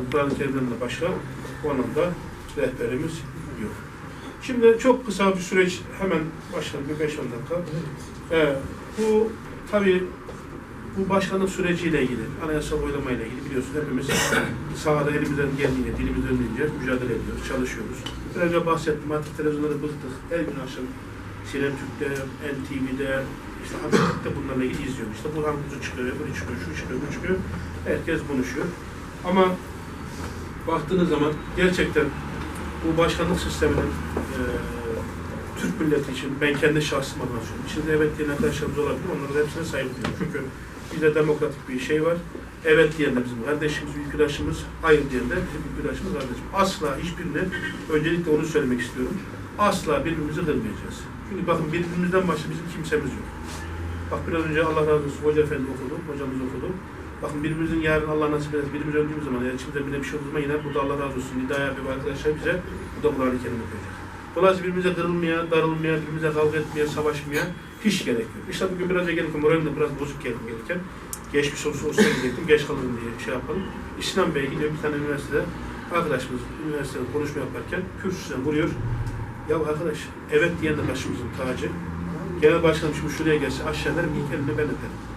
gibi Kur'an-ı Kerim'den de başka bu anlamda rehberimiz yok. Şimdi çok kısa bir süreç hemen başlayalım bir 5-10 dakika. Ee, bu tabii bu başkanlık süreciyle ilgili, anayasal oylamayla ilgili biliyorsunuz hepimiz sahada elimizden geldiğince, dilimiz döndüğünce mücadele ediyoruz, çalışıyoruz. Biraz önce bahsettim artık televizyonları bıktık. Her gün akşam Sinem Türk'te, NTV'de, işte Habertürk'te bunlarla ilgili izliyoruz. İşte Burhan Kuzu çıkıyor, öbürü çıkıyor, şu çıkıyor, bu çıkıyor. Herkes konuşuyor. Ama baktığınız zaman gerçekten bu başkanlık sisteminin eee Türk milleti için ben kendi şahsım adına söylüyorum. İçinde evet diyen arkadaşlarımız olabilir. Onların hepsine saygı duyuyorum. Çünkü bizde demokratik bir şey var. Evet diyen de bizim kardeşimiz, ülküdaşımız, hayır diyen de bizim ülküdaşımız, kardeşimiz. Asla hiçbirine, öncelikle onu söylemek istiyorum. Asla birbirimizi kırmayacağız. Çünkü bakın birbirimizden başka bizim kimsemiz yok. Bak biraz önce Allah razı olsun Hoca Efendi okudu, hocamız okudu. Bakın birbirimizin yarın Allah nasip eder, birimiz öldüğümüz zaman, eğer içimizde bir şey olduğu yine burada Allah razı olsun. Hidayet abi ve arkadaşlar bize bu da Kur'an-ı Kerim okuyacak. Dolayısıyla birbirimize kırılmaya, darılmaya, birbirimize kavga etmeye, savaşmaya hiç gerek yok. İşte bugün biraz önce gelirken, moralim de biraz bozuk geldim gelirken. Geçmiş olsun olsun diyecektim, geç kalırım diye şey yapalım. İslam Bey gidiyor bir tane üniversitede, arkadaşımız üniversitede konuşma yaparken kürsüsüne vuruyor. Ya arkadaş, evet diyen de başımızın tacı. Genel başkanım şimdi şuraya gelse aşağı ederim, ilk elini ben öperim.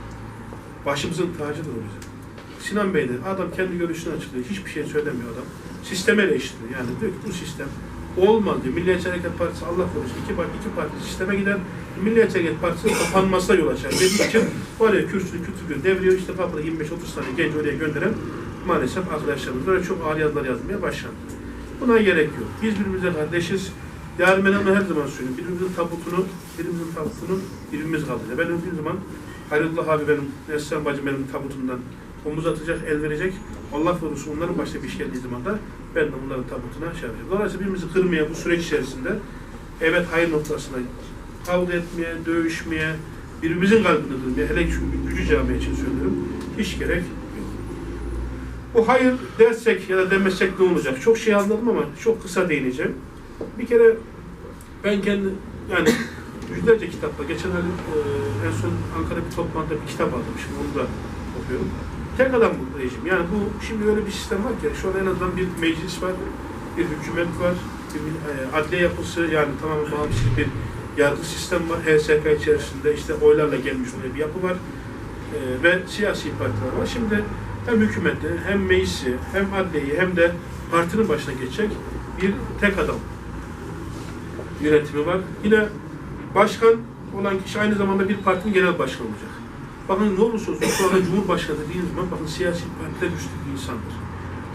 Başımızın tacıdır o bizim. Sinan Bey de adam kendi görüşünü açıklıyor. Hiçbir şey söylemiyor adam. Sisteme eleştiriyor. Yani diyor ki bu sistem olmaz diyor. Milliyetçi Hareket Partisi Allah korusun iki parti, iki parti sisteme gider. Milliyetçi Hareket Partisi kapanmasına yol açar. Dediği için oraya kürsü kütüğü devriyor. İşte kapıda 25-30 tane genç oraya gönderen maalesef arkadaşlarımız böyle çok ağır yazılar yazmaya başladı. Buna gerek yok. Biz birbirimize kardeşiz. Yarın her zaman söylüyorum. Birbirimizin tabutunu, birbirimizin tabutunu birbirimiz kaldıracak. Ben öldüğüm zaman Hayrullah abi benim, Neslihan bacım benim tabutumdan omuz atacak, el verecek. Allah korusun onların başına bir şey geldiği zaman da ben de onların tabutuna şey yapacağım. Dolayısıyla birbirimizi kırmaya bu süreç içerisinde evet hayır noktasına kavga etmeye, dövüşmeye, birbirimizin kalbini kırmaya, hele şu gücü cami için söylüyorum, hiç gerek yok. Bu hayır dersek ya da demesek ne olacak? Çok şey anladım ama çok kısa değineceğim. Bir kere ben kendi yani yüzlerce kitapla geçen ay e, en son Ankara bir toplantıda bir kitap aldım şimdi onu da okuyorum. Tek adam bu rejim. Yani bu şimdi öyle bir sistem var ki şu an en azından bir meclis var, bir hükümet var, bir e, adliye yapısı yani tamamen bağımsız bir yargı sistemi var. HSK içerisinde işte oylarla gelmiş öyle bir yapı var. E, ve siyasi partiler var. Şimdi hem hükümeti, hem meclisi, hem adliyeyi, hem de partinin başına geçecek bir tek adam yönetimi var. Yine başkan olan kişi aynı zamanda bir partinin genel başkanı olacak. Bakın ne olursa olsun şu anda Cumhurbaşkanı dediğiniz zaman bakın siyasi partiler üstü bir insandır.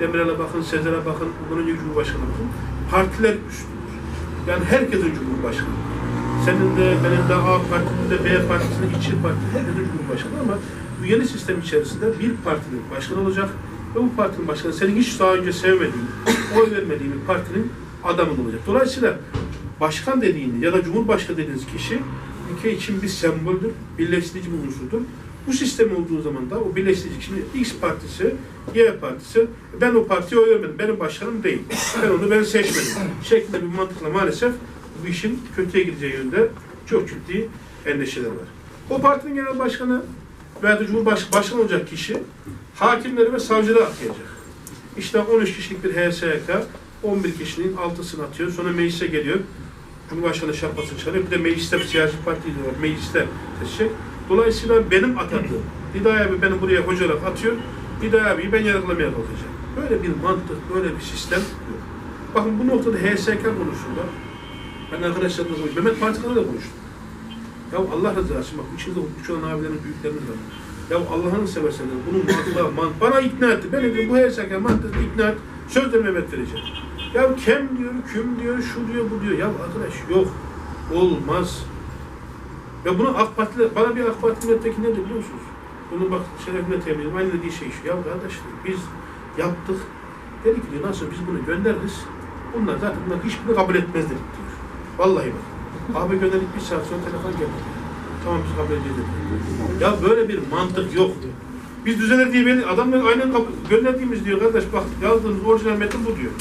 Demirel'e bakın, Sezer'e bakın, bundan önce Cumhurbaşkanı bakın. Partiler üstüdür. Yani herkesin Cumhurbaşkanı. Senin de, benim de A partisinde, B partisinde, İşçi Parti, herkesin Cumhurbaşkanı ama bu yeni sistem içerisinde bir partinin başkanı olacak ve bu partinin başkanı senin hiç daha önce sevmediğin, oy vermediğin bir partinin adamı olacak. Dolayısıyla başkan dediğiniz ya da cumhurbaşkanı dediğiniz kişi ülke için bir semboldür, birleştirici bir unsurdur. Bu sistem olduğu zaman da o birleştirici, şimdi X partisi, Y partisi, ben o partiye oy vermedim, benim başkanım değil. Ben onu ben seçmedim. Şeklinde bir mantıkla maalesef bu işin kötüye gideceği yönde çok ciddi endişeler var. O partinin genel başkanı veya da cumhurbaşkanı başkan olacak kişi hakimleri ve savcıları atayacak. İşte 13 kişilik bir HSK 11 kişinin altısını atıyor. Sonra meclise geliyor. Cumhurbaşkanı şapkasını çıkarıyor. Bir de mecliste bir siyasi parti var. Mecliste seçecek. Dolayısıyla benim atadığım, Hidayet abi beni buraya hoca olarak atıyor. Hidayet abiyi ben yargılamaya kalkacağım. Böyle bir mantık, böyle bir sistem yok. Bakın bu noktada HSK konusunda ben arkadaşlarımla konuştum. Mehmet Partikalı da konuştum. Ya Allah olsun bak içinde hukukçu olan abilerin büyüklerimiz var. Ya Allah'ını seversen bunun mantığı man bana ikna etti. Ben dedim bu HSK mantığını ikna et. Sözde Mehmet vereceğim. Ya kem diyor, küm diyor, şu diyor, bu diyor. Ya arkadaş yok. Olmaz. Ya bunu AK Partili, bana bir AK Parti milletvekili ne dedi biliyor musunuz? Bunu bak şerefine temin Aynı dediği şey şu. Ya kardeş biz yaptık. Dedi ki diyor nasıl biz bunu göndeririz. Bunlar zaten bunlar hiçbirini kabul etmez dedik diyor. Vallahi bak. Abi gönderdik bir saat sonra telefon geldi. Tamam biz kabul edeceğiz. Ya böyle bir mantık yok. Biz düzelir diye beni adamlar aynen gönderdiğimiz diyor kardeş bak yazdığınız orijinal metin bu diyor.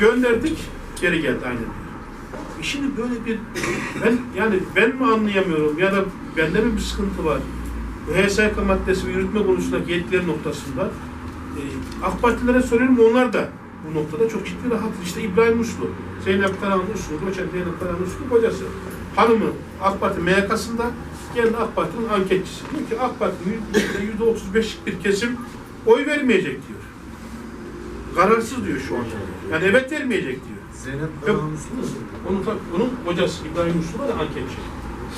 Gönderdik geri geldi diyor. E Şimdi böyle bir ben yani ben mi anlayamıyorum ya da bende mi bir sıkıntı var? Bu HSK maddesi ve yürütme konusundaki yetkiler noktasında e, AK Partililere soruyorum onlar da bu noktada çok ciddi rahat. İşte İbrahim Uslu, Zeynep Karahan Uslu, doçent Zeynep Karahan Uslu kocası. Hanımı AK Parti MYK'sında kendi AK Parti'nin anketçisi. Diyor ki AK Parti'nin yüzde otuz beşlik bir kesim oy vermeyecek diyor. Kararsız diyor şu anda. Yani evet vermeyecek diyor. Zeynep mu? Onun, onun hocası İbrahim Uslu da anketçi.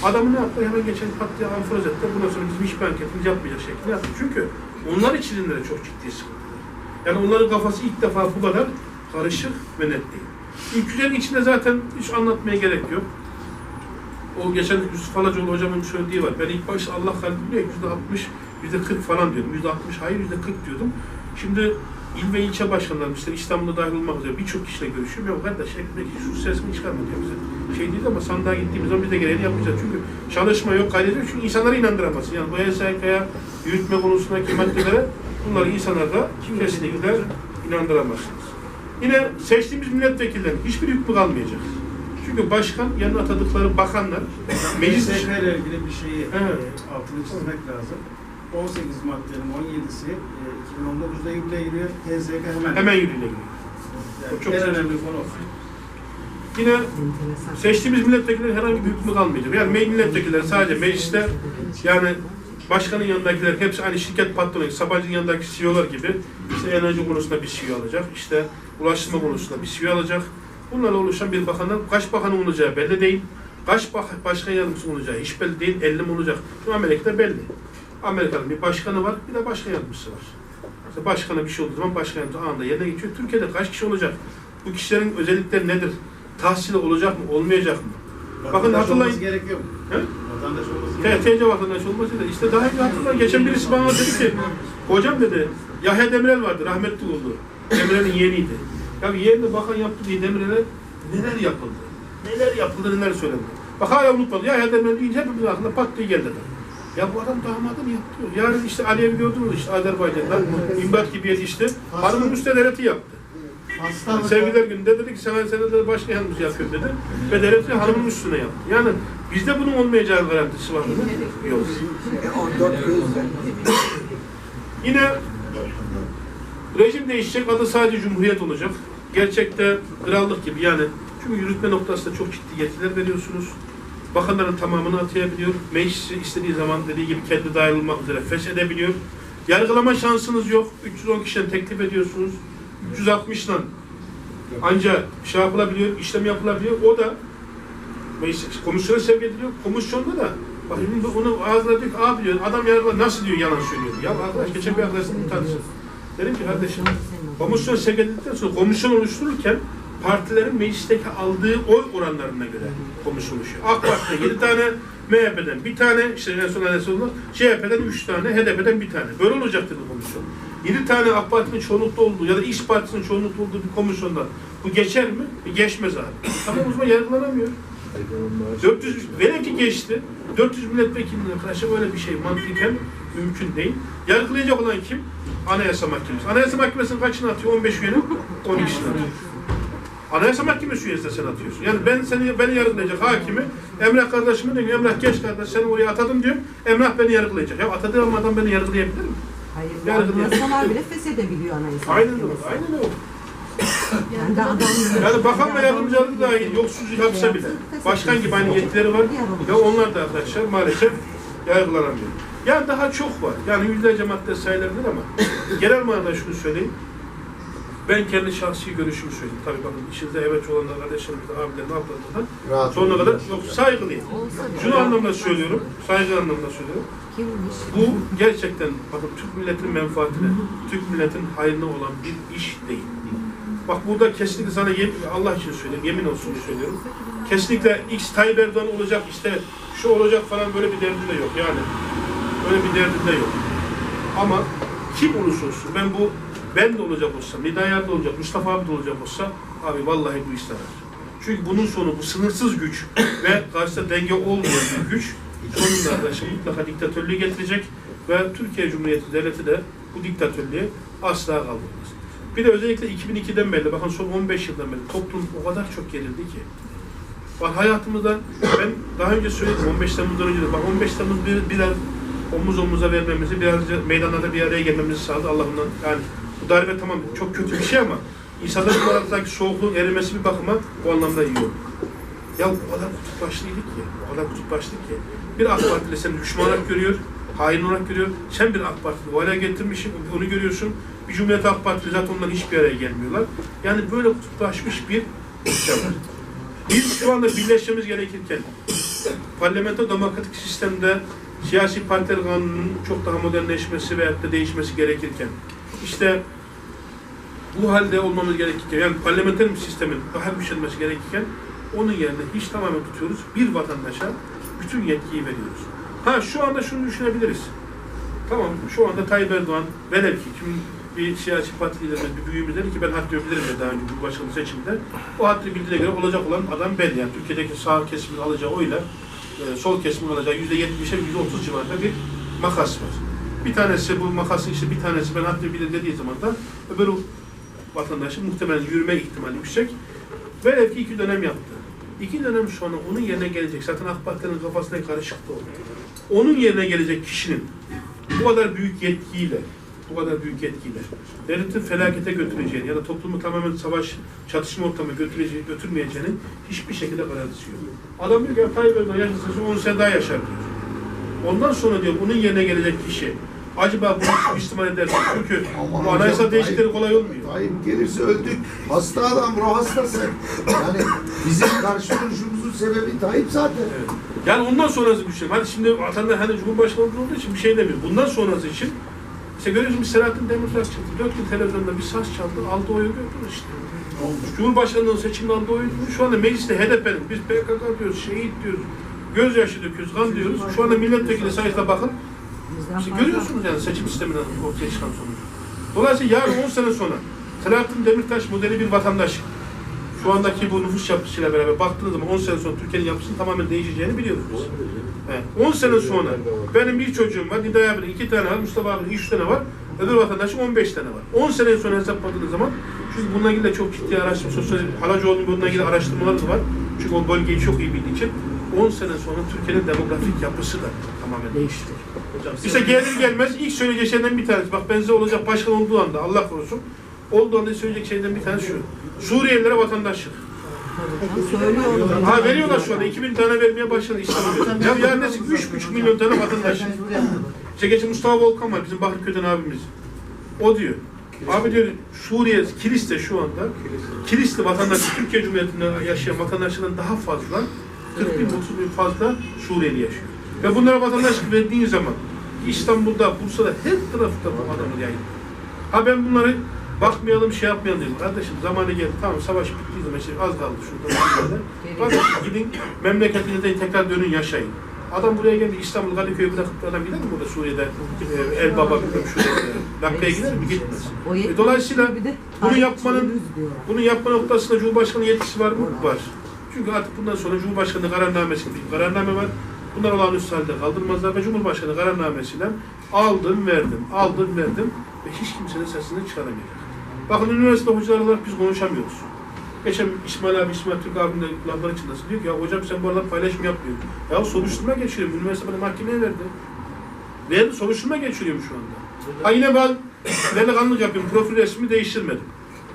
Adamı ne yaptı? Hemen geçen pat diye anfraz etti. Bundan sonra bizim hiçbir anketimiz yapmayacak şeklinde yaptı. Çünkü onlar içinde de çok ciddi sıkıntılar. Yani onların kafası ilk defa bu kadar karışık ve net değil. Ülkülerin içinde zaten hiç anlatmaya gerek yok. O geçen Yusuf Alacoğlu hocamın söylediği var. Ben ilk başta Allah kalbi biliyor yüzde altmış, yüzde kırk falan diyordum. Yüzde altmış hayır, yüzde kırk diyordum. Şimdi il ve ilçe başkanlarım işte İstanbul'da dahil olmak üzere birçok kişiyle görüşüyorum. Ya kardeş ekmek şu sesini çıkarma diyor bize. Şey değil ama sandığa gittiğimiz zaman biz de gereğini yapacağız. Çünkü çalışma yok, gayret yok. Çünkü insanları inandıramazsın. Yani bu HSK'ya, yürütme konusundaki maddelere bunları insanlarda kesinlikle inandıramazsınız. Yine seçtiğimiz milletvekillerin hiçbir hükmü kalmayacak. Çünkü başkan yanına atadıkları bakanlar meclis ile ilgili bir şeyi Evet. e, altını çizmek lazım. 18 maddenin 17'si e, 2019'da yürürlüğe giriyor. TSK hemen. hemen yürüyle giriyor. Yani O çok en önemli. konu. Yine seçtiğimiz milletvekillerin herhangi bir hükmü kalmayacak. Yani milletvekilleri sadece mecliste yani başkanın yanındakiler hepsi aynı şirket patronu, Sabancı'nın yanındaki CEO'lar gibi işte enerji konusunda bir CEO alacak, işte ulaştırma konusunda bir CEO alacak. Bunlarla oluşan bir bakandan kaç bakanın olacağı belli değil. Kaç başkan yardımcısı olacağı hiç belli değil. 50 mi olacak? Şu Amerika'da belli. Amerika'nın bir başkanı var, bir de başkan yardımcısı var. İşte başkana bir şey olduğu zaman başkan yardımcısı anında yerine geçiyor. Türkiye'de kaç kişi olacak? Bu kişilerin özellikleri nedir? Tahsili olacak mı, olmayacak mı? Bakın Vatandaş hatırlayın. olması gerekiyor mu? He? Vatandaş olması gerekiyor. TTC vatandaş olması da işte daha önce hatırlar. Geçen birisi bana dedi ki hocam dedi Yahya Demirel vardı rahmetli oldu. Demirel'in yeğeniydi. Ya yeğenini bakan yaptı diye Demirel'e neler yapıldı? Neler yapıldı neler söylendi. Bak hala unutmadı. Yahya Demirel deyince hepimizin aklına pat diye geldi. Ya bu adam damadını yaptı. Yarın işte Aliyevi gördünüz işte Azerbaycan'da imbat gibi yetişti. Hanımın üstüne devleti yaptı. Yani sevgiler gününde dedi ki sen de başka yalnız yapıyorum dedi. Ve devleti hanımın üstüne yaptı. Yani bizde bunun olmayacağı garantisi var mı? Yok. Yine rejim değişecek, adı sadece Cumhuriyet olacak. Gerçekte krallık gibi yani. Çünkü yürütme noktasında çok ciddi yetkiler veriyorsunuz. Bakanların tamamını atayabiliyor. Meclisi istediği zaman dediği gibi kendi dahil olmak üzere feshedebiliyor. Yargılama şansınız yok. 310 kişiden teklif ediyorsunuz. 360 ile ancak şey yapılabiliyor, işlem yapılabiliyor. O da meclis komisyona sevk ediliyor. Komisyonda da bak şimdi onu ağzına diyor ki abi diyor adam yargıla nasıl diyor yalan söylüyor. Ya arkadaş geçen bir arkadaşımın tanesi. Dedim ki kardeşim komisyon sevk edildikten sonra komisyon oluştururken partilerin meclisteki aldığı oy oranlarına göre oluşuyor. AK Parti'de 7 tane, MHP'den bir tane, işte en son en CHP'den 3 tane, HDP'den bir tane. Böyle olacak dedi komisyon. 7 tane AK Parti'nin çoğunlukta olduğu ya da İş Partisi'nin çoğunlukta olduğu bir komisyonda bu geçer mi? E, geçmez abi. Tamam o zaman yargılanamıyor. 400 velev ki geçti. 400 milletvekiline karşı böyle bir şey mantıken mümkün değil. Yargılayacak olan kim? Anayasa Mahkemesi. Anayasa Mahkemesi'nin kaçını atıyor? 15 üyenin 12'sini atıyor. Anayasa Mahkemesi üyesi de sen atıyorsun. Yani ben seni beni yargılayacak hakimi Emrah kardeşime diyor Emrah geç kardeş seni oraya atadım diyorum. Emrah beni yargılayacak. Ya atadığım adam beni yargılayabilir mi? Hayır, Yani- yargılasalar bile feshedebiliyor anayasa Aynen öyle. Aynen öyle. Kendi adamları. Yani bakan ve yardımcıları dahil yoksuz hapse bile. Başkan gibi aynı yetkileri var. Ve onlar da arkadaşlar maalesef yargılanamıyor. Yani daha çok var. Yani yüzlerce madde sayılabilir ama genel manada şunu söyleyeyim. Ben kendi şahsi görüşümü söyleyeyim. Tabii bakın içinde evet olanlar kardeşlerimiz, abilerin, ablalarından Rahat sonuna kadar yok saygılıyım. Şunu anlamda söylüyorum, saygı anlamda söylüyorum. Kimmiş? Bu gerçekten bakın Türk milletinin menfaatine, Türk milletin hayrına olan bir iş değil. Bak burada kesinlikle sana yem, Allah için söylüyorum, yemin olsun söylüyorum. Kesinlikle X Tayyip Erdoğan olacak, işte şu olacak falan böyle bir derdi de yok yani. Böyle bir derdi de yok. Ama kim olursa olsun ben bu ben de olacak olsam, Nidayar da olacak, Mustafa abi de olacak olsa abi vallahi bu ister. Çünkü bunun sonu bu sınırsız güç ve karşısında denge olmayan bir güç sonunda arkadaşlar mutlaka diktatörlüğü getirecek ve Türkiye Cumhuriyeti Devleti de bu diktatörlüğü asla kaldırmaz. Bir de özellikle 2002'den beri, bakın son 15 yıldan beri toplum o kadar çok gerildi ki. Bak hayatımızda ben daha önce söyledim 15 Temmuz'dan önce de bak 15 Temmuz bir, biraz omuz omuza vermemizi, biraz meydanlarda bir araya gelmemizi sağladı. Allah bundan yani darbe tamam çok kötü bir şey ama insanların arasındaki soğukluğun erimesi bir bakıma bu anlamda iyi oldu. Ya o kadar kutuplaşlıydık ki, o kadar kutuplaştık ki. Bir AK Partili seni düşman olarak görüyor, hain olarak görüyor. Sen bir AK Partili o hale getirmişsin, onu görüyorsun. Bir Cumhuriyet AK Partili zaten ondan hiçbir araya gelmiyorlar. Yani böyle kutuplaşmış bir ülke var. Biz şu anda birleşmemiz gerekirken, parlamento demokratik sistemde siyasi partiler kanununun çok daha modernleşmesi veyahut da değişmesi gerekirken, işte bu halde olmamız gerekirken, yani parlamenter bir sistemin daha güçlenmesi gerekirken, onun yerine hiç tamamen tutuyoruz, bir vatandaşa bütün yetkiyi veriyoruz. Ha şu anda şunu düşünebiliriz. Tamam şu anda Tayyip Erdoğan velev ki kim bir siyasi parti liderimiz, bir büyüğümüz dedi ki ben haddimi bilirim dedi daha önce Cumhurbaşkanlığı seçiminde. O haddini bildiğine göre olacak olan adam belli. Yani Türkiye'deki sağ kesimin alacağı oyla e, sol kesimin alacağı yüzde yetmişe yüzde otuz civarında bir makas var. Bir tanesi bu makasın işte bir tanesi ben haddimi bilirim dediği zaman da öbür vatandaşın muhtemelen yürüme ihtimali yüksek. Velev ki iki dönem yaptı. İki dönem sonra onun yerine gelecek, zaten AK Parti'nin kafasında karışıklık oldu. Onun yerine gelecek kişinin bu kadar büyük yetkiyle, bu kadar büyük yetkiyle devletin felakete götüreceğini ya da toplumu tamamen savaş, çatışma ortamı götüreceğini, götürmeyeceğinin hiçbir şekilde garantisi yok. Adam diyor ki Tayyip Erdoğan yaşasın 10 sene daha yaşar diyor. Ondan sonra diyor bunun yerine gelecek kişi acaba bunu Müslüman ederse çünkü Aman bu anayasa hocam, Tayyip- kolay olmuyor. Tayyip gelirse öldük. Hasta adam, ruh hastası. Yani bizim karşı duruşumuzun sebebi Tayyip zaten. Evet. Yani ondan sonrası bir şey. Hadi şimdi vatandaş hani Cumhurbaşkanı olduğu için bir şey demiyor. Bundan sonrası için işte görüyorsunuz Selahattin Demirtaş çıktı. Dört gün televizyonda bir saz çaldı. Aldı oyu gördünüz işte. Cumhurbaşkanlığı seçiminde oyu şu anda mecliste HDP'nin biz PKK diyoruz, şehit diyoruz, gözyaşı döküyoruz, kan diyoruz. Şu anda milletvekili sayısına bakın. İşte görüyorsunuz yani seçim sisteminden ortaya çıkan sonucu. Dolayısıyla yarın 10 sene sonra Selahattin Demirtaş modeli bir vatandaş şu andaki bu nüfus yapısıyla beraber baktığınız zaman 10 sene sonra Türkiye'nin yapısının tamamen değişeceğini biliyoruz biz. Evet. 10 sene sonra benim bir çocuğum var, Nida abinin iki tane var, Mustafa abinin üç tane var, öbür vatandaşın 15 tane var. 10 sene sonra hesapladığınız zaman çünkü bununla ilgili de çok ciddi araştırma, sosyal Halacoğlu'nun bununla ilgili araştırmaları da var. Çünkü o bölgeyi çok iyi bildiği için 10 sene sonra Türkiye'nin demografik yapısı da tamamen değişti. İşte gelir gelmez ilk söyleyeceği şeyden bir tanesi. Bak benzer olacak başkan olduğu anda Allah korusun. Olduğu anda söyleyecek şeyden bir tanesi şu. Suriyelilere vatandaşlık. Ha veriyorlar şu anda 2000 tane vermeye başladı İstanbul'da. Ya nesin 3,5 milyon tane vatandaş. İşte geçen Mustafa Volkan var bizim Bakırköy'den abimiz. O diyor. Abi diyor Suriye, Kilis'te şu anda Kilis'te vatandaş, Türkiye Cumhuriyeti'nde yaşayan vatandaşların daha fazla 40 bin, 30 bin fazla Suriyeli yaşıyor. Ve bunlara vatandaşlık verdiğin zaman İstanbul'da, Bursa'da her tarafta bu adamı yayın. Ha ben bunları bakmayalım, şey yapmayalım diyorum. Kardeşim zamanı geldi. Tamam savaş bittiği zaman işte az kaldı şurada. Bak gidin memleketinize tekrar dönün yaşayın. Adam buraya geldi İstanbul Kadıköy'e bırakıp adam gider mi burada Suriye'de e, el baba bilmem şuraya Dakika'ya gider mi? Gitmez. E, dolayısıyla bunu yapmanın bunu yapma noktasında Cumhurbaşkanı yetkisi var mı? Var. Çünkü artık bundan sonra Cumhurbaşkanı kararnamesi bir kararname var. Bunlar olağanüstü halde kaldırmazlar ve Cumhurbaşkanı kararnamesiyle aldım verdim, aldım verdim ve hiç kimsenin sesini çıkaramayacak. Bakın üniversite hocaları olarak biz konuşamıyoruz. Geçen İsmail abi, İsmail Türk abimle laflar içinde diyor ki ya hocam sen bu aralar paylaşım yapmıyorsun. Ya soruşturma geçiriyorum. Üniversite bana mahkemeye verdi. Verdi soruşturma geçiriyorum şu anda. Ha yine ben delikanlılık yapıyorum. Profil resmi değiştirmedim.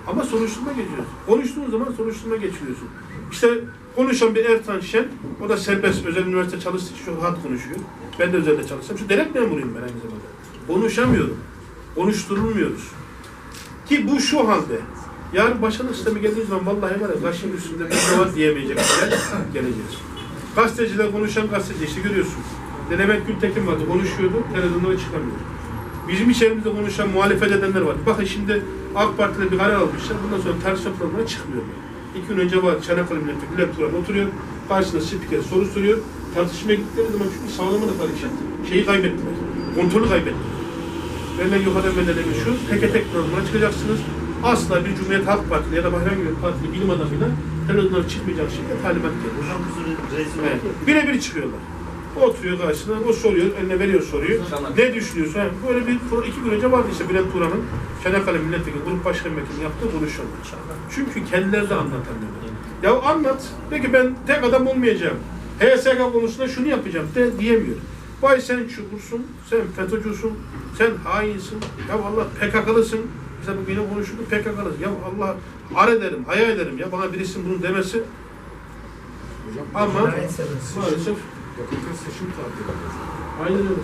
Ama soruşturma geçiyoruz. Konuştuğun zaman soruşturma geçiriyorsun. İşte konuşan bir Ertan Şen, o da serbest özel üniversite çalıştığı için çok rahat konuşuyor. Ben de özelde çalışsam. Şu devlet memuruyum ben aynı zamanda. Konuşamıyorum. Konuşturulmuyoruz. Ki bu şu halde. Yarın başkanlık sistemi geldiği zaman vallahi var ya kaşın üstünde bir var diyemeyecek kadar geleceğiz. Gazeteciler konuşan gazeteci işte görüyorsun. Denemek Gültekin vardı konuşuyordu, televizyonlara çıkamıyor. Bizim içerimizde konuşan muhalefet edenler var. Bakın şimdi AK Parti'de bir karar almışlar. Bundan sonra tartışma programına çıkmıyorlar. İki gün önce var Çanakkale Milletvekili Turan oturuyor. Karşısında spiker soru soruyor. Tartışmaya gittikleri zaman çünkü sağlamadıkları için şeyi kaybettiler. Kontrolü kaybettiler. Benden yukarıdan benden şu teke tek programına çıkacaksınız. Asla bir Cumhuriyet Halk Partili ya da herhangi bir partili bilim adamıyla televizyonlara çıkmayacak şekilde talimat geliyor. Evet. Birebir çıkıyorlar. O oturuyor karşısına, o soruyor, eline veriyor soruyu. Ne düşünüyorsun? Yani böyle bir iki gün önce vardı işte Bülent Turan'ın Çanakkale Milletvekili Grup Başkan Vekili yaptığı konuşmalar. Çünkü kendileri de anlatamıyorlar. Ya anlat, peki ben tek adam olmayacağım. HSK konusunda şunu yapacağım de diyemiyor. Vay sen çukursun, sen FETÖ'cüsün, sen hainsin, ya vallahi PKK'lısın. Mesela bu yine konuşuldu PKK'lı. Ya Allah ar ederim, hayal ederim ya bana birisinin bunu demesi Hocam, ama maalesef yakında seçim tatil Aynen öyle.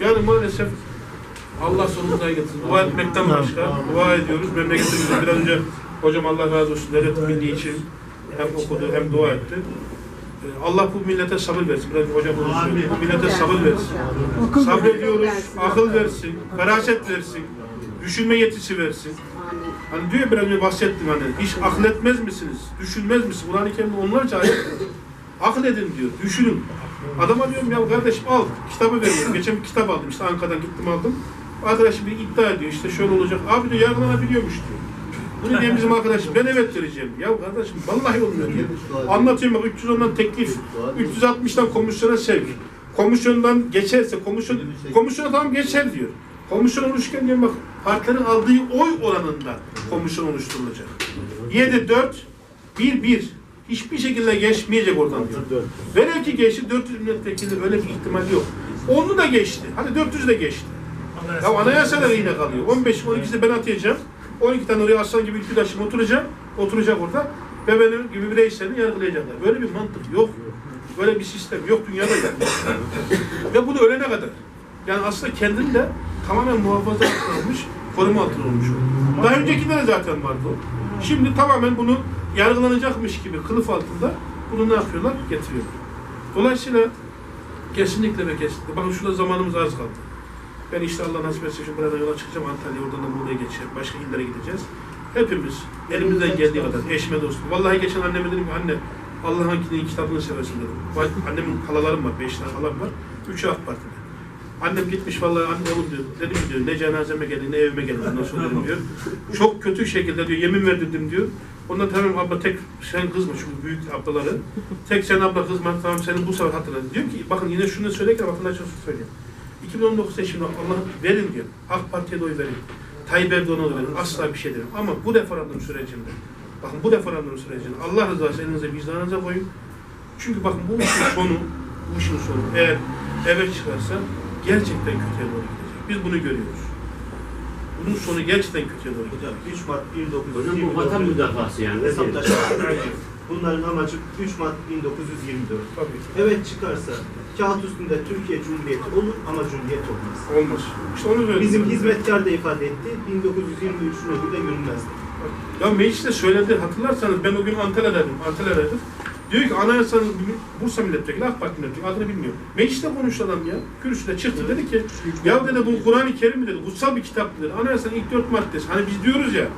Yani maalesef Allah sonumuza getirsin. Dua etmekten başka dua ediyoruz. Memleketimizde bir an önce hocam Allah razı olsun devlet milli için hem okudu hem dua etti. Ee, Allah bu millete sabır versin. Biraz hocam bunu söylüyor. Bu millete sabır versin. Sabrediyoruz, akıl versin, feraset versin, düşünme yetisi versin. Hani diyor biraz önce bahsettim hani, hiç akıl etmez misiniz, düşünmez misiniz? Kur'an-ı Kerim'de onlarca ayet. Akıl edin diyor, düşünün. Adama diyorum ya kardeşim al, kitabı veriyorum. Geçen bir kitap aldım, işte Ankara'dan gittim aldım. Arkadaşım bir iddia ediyor, işte şöyle olacak. Abi diyor yargılanabiliyormuş diyor. Bunu diyen bizim arkadaşım, ben evet vereceğim. Ya kardeşim vallahi olmuyor diyor. Anlatıyorum bak 310'dan teklif, 360'dan komisyona sevk. Komisyondan geçerse, komisyon, komisyona tamam geçer diyor. Komisyon oluşurken diyorum bak partilerin aldığı oy oranında komisyon oluşturulacak. 7 4 1 1 hiçbir şekilde geçmeyecek oradan diyor. Velev ki geçti 400 milletvekili öyle bir ihtimal yok. Onu da geçti. Hadi 400 de geçti. Ya anayasa da yine kalıyor. 15 12'si ben atayacağım. 12 tane oraya aslan gibi ülküdaşım oturacak. Oturacak orada. Ve benim gibi bireyselini yargılayacaklar. Böyle bir mantık yok. Böyle bir sistem yok dünyada yani. Ve bunu ölene kadar. Yani aslında kendini de tamamen muhafaza altına koruma altına olmuş. Daha öncekinde de zaten vardı o. Şimdi tamamen bunu yargılanacakmış gibi kılıf altında bunu ne yapıyorlar? Getiriyorlar. Dolayısıyla kesinlikle ve kesinlikle. Bakın şurada zamanımız az kaldı. Ben işte Allah nasip etse şu buradan yola çıkacağım. Antalya oradan da Muğla'ya geçeceğim. Başka illere gideceğiz. Hepimiz elimizden geldiği kadar eşime dostum. Vallahi geçen anneme dedim ki anne Allah'ın kitabını seversin dedim. Annemin halalarım var. Beş tane halam var. Üçü AK Parti'de. Annem gitmiş vallahi anne oğlum diyor. Dedim diyor ne cenazeme gelin ne evime gelin ondan sonra dedim diyor. Çok kötü şekilde diyor yemin verdirdim diyor. Ondan tamam abla tek sen kızma çünkü büyük ablaları. Tek sen abla kızma tamam senin bu sefer hatırladın. Diyor ki bakın yine şunu söylerken vatandaşa şunu söyleyeyim. 2019 seçiminde Allah verin diyor. AK Parti'ye de oy verin. Tayyip Erdoğan'a oy verin. Asla bir şey demem. Ama bu referandum sürecinde bakın bu referandum sürecinde Allah rızası elinize vicdanınıza koyun. Çünkü bakın bu işin sonu bu işin sonu eğer evet çıkarsa gerçekten kötüye doğru gidecek. Biz bunu görüyoruz. Bunun sonu gerçekten kötüye doğru gidecek. Hocam 3 Mart 1924 Hocam bu vatan müdafası yani. hesaplaşma. Bunların amacı 3 Mart 1924. Tabii. Evet çıkarsa kağıt üstünde Türkiye Cumhuriyeti olur ama Cumhuriyet olmaz. Olmaz. İşte onu diyorum. Bizim hizmetkar da ifade etti. 1923'ün öbürü de yürünmezdi. Ya mecliste söyledi hatırlarsanız ben o gün Antalya'daydım. Antalya'daydım. Diyor ki anayasanın Bursa milletvekili AK Parti milletvekili adını bilmiyorum. Mecliste konuştu adam ya. Kürsüde çıktı dedi ki ya dedi bu Kur'an-ı Kerim dedi kutsal bir kitap dedi. Anayasanın ilk dört maddesi. Hani biz diyoruz ya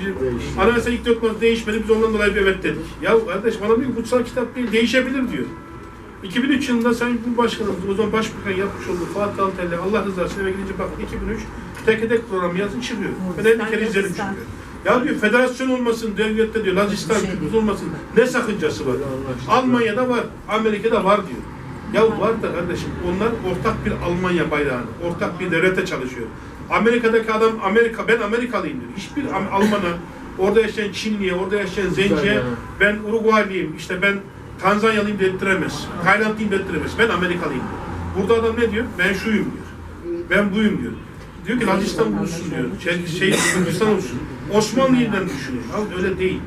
biz, anayasa ilk dört madde değişmedi biz ondan dolayı bir evet dedik. Ya kardeş bana diyor kutsal kitap değil değişebilir diyor. 2003 yılında Sayın Cumhurbaşkanımız o zaman Başbakan yapmış olduğu Fatih Altaylı Allah rızası için eve gidince bakın 2003 tek tek programı yazın çıkıyor. Ben 50 kere izledim çünkü. Ya diyor federasyon olmasın, devlette diyor, Lazistan Şey Kıbrıs olmasın. Ne sakıncası var? Almanya'da var, Amerika'da var diyor. Ya var da kardeşim onlar ortak bir Almanya bayrağını, ortak bir devlete çalışıyor. Amerika'daki adam Amerika, ben Amerikalıyım diyor. Hiçbir Alman'a, orada yaşayan Çinliye, orada yaşayan Zenci'ye ben Uruguaylıyım, işte ben Tanyanyalıyım dedirtemez. Taylandlıyım dedirtemez. Ben Amerikalıyım. Burada adam ne diyor? Ben şuyum diyor. Ben buyum diyor. Diyor ki Lazistan olsun diyor. Şey, şey Gürcistan olsun. Osmanlı yeniden düşünüyor. Al öyle değil.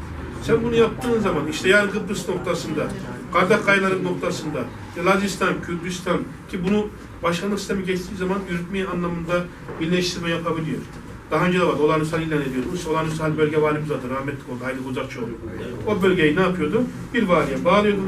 Sen bunu yaptığın zaman işte yani Kıbrıs noktasında, Kardak Kayaları noktasında, Lazistan, Kürdistan ki bunu başkanlık sistemi geçtiği zaman yürütme anlamında birleştirme yapabiliyor. Daha önce de var. Olağanüstü hal ilan ediyordu. İşte olağanüstü hal bölge valimiz adı. Rahmetli oldu. Hayri Uzakçıoğlu. O bölgeyi ne yapıyordu? Bir valiye bağlıyordu.